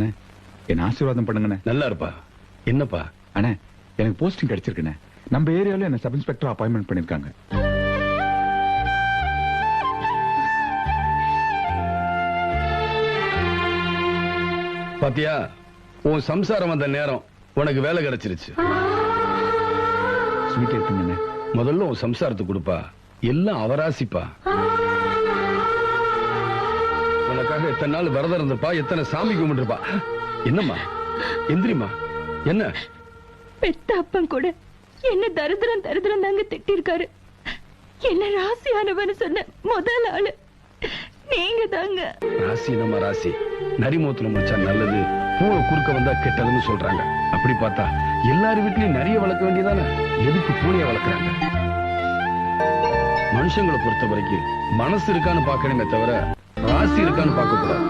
அண்ணே என்ன ஆசீர்வாதம் பண்ணுங்கண்ணே. நல்லா இருப்பா. என்னப்பா? அண்ணே எனக்கு போஸ்டிங் கிடைச்சிருக்குண்ணே. நம்ம ஏரியால என்ன சப் இன்ஸ்பெக்டர் அப்பாயின்மெண்ட் பண்ணிருக்காங்க. பாத்தியா உன் சம்சாரம் வந்த நேரம் உனக்கு வேலை கிடைச்சிருச்சு. ஸ்வீட் முதல்ல உன் சம்சாரத்துக்கு கொடுப்பா. எல்லாம் அவராசிப்பா. உனக்காக எத்தனை நாள் விரதம் இருந்திருப்பா எத்தனை சாமி கும்பிட்டுருப்பா. என்னம்மா? எந்திரிம்மா. என்ன? பெத்த அப்பன் கூட என்ன தரித்திரம் தரித்திரம் தாங்க திட்டிருக்காரு. என்ன ராசியானவன்னு சொன்ன முதல் ஆளு. நீங்க தாங்க. ராசி நம்ம ராசி? நரிமூத்திரம் முடிச்சா நல்லது பூவை குறுக்க வந்தா கெட்டதுன்னு சொல்றாங்க. அப்படி பார்த்தா எல்லார் வீட்லயும் நிறைய வளர்க்க வேண்டியதானே? எதுக்கு பூனைய வளர்க்குறாங்க? மனுஷங்களை பொறுத்த வரைக்கும் மனசு இருக்கான்னு பார்க்கணுமே தவிர ராசி இருக்கான்னு பார்க்க கூடாது